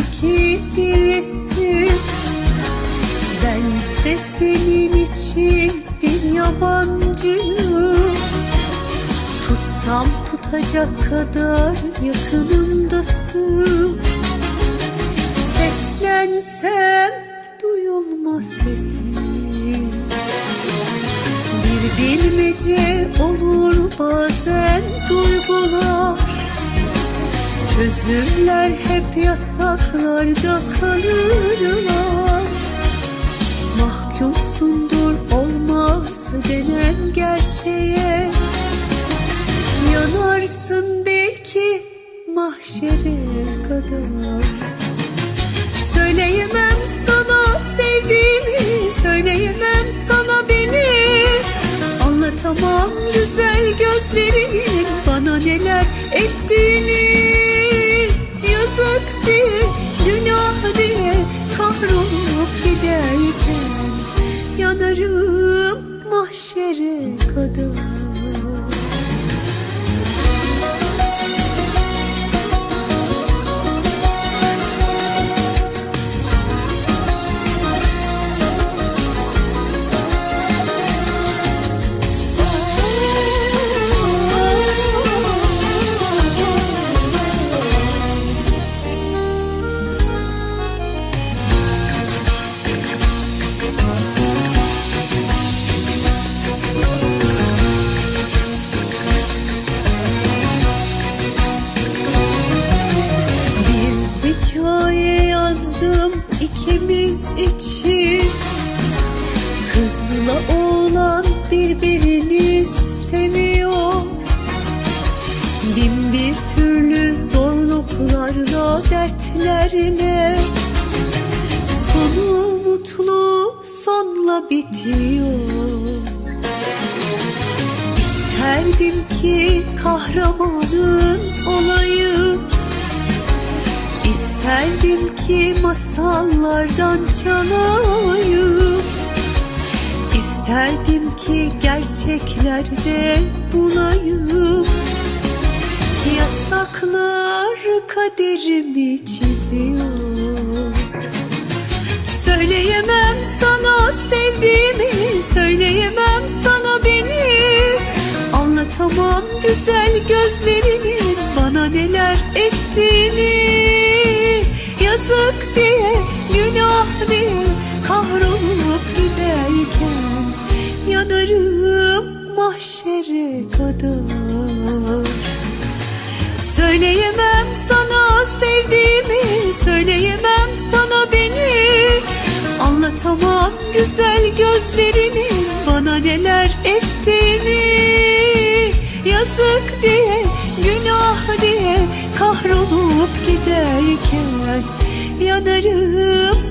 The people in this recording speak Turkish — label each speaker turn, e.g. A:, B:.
A: kalbimdeki bir resim Bense senin için bir yabancıyım Tutsam tutacak kadar yakınımdasın. Seslensem duyulmaz sesin. Bir bilmece olur bazen duygular Çözümler hep yasaklarda kalırlar. Mahkumsundur olmaz denen gerçeğe. Yanarsın belki mahşere kadar. Söyleyemem sana sevdiğimi Söyleyemem sana beni. Anlatamam güzel gözlerinin Bana neler ettiğini zorluklarla dertlerle Sonu mutlu sonla bitiyor. İsterdim ki kahramanın olayım İsterdim ki masallardan çalayım İsterdim ki gerçeklerde bulayım Yasaklar kaderimi çiziyor. Söyleyemem sana sevdiğimi Söyleyemem sana beni. Anlatamam güzel gözlerinin Bana neler ettiğini. Yazık diye, günah diye Kahrolup giderken Yanarım mahşere kadar Söyleyemem sana beni. Anlatamam güzel gözlerinin Bana neler ettiğini. Yazık diye, günah diye Kahrolup giderken Yanarım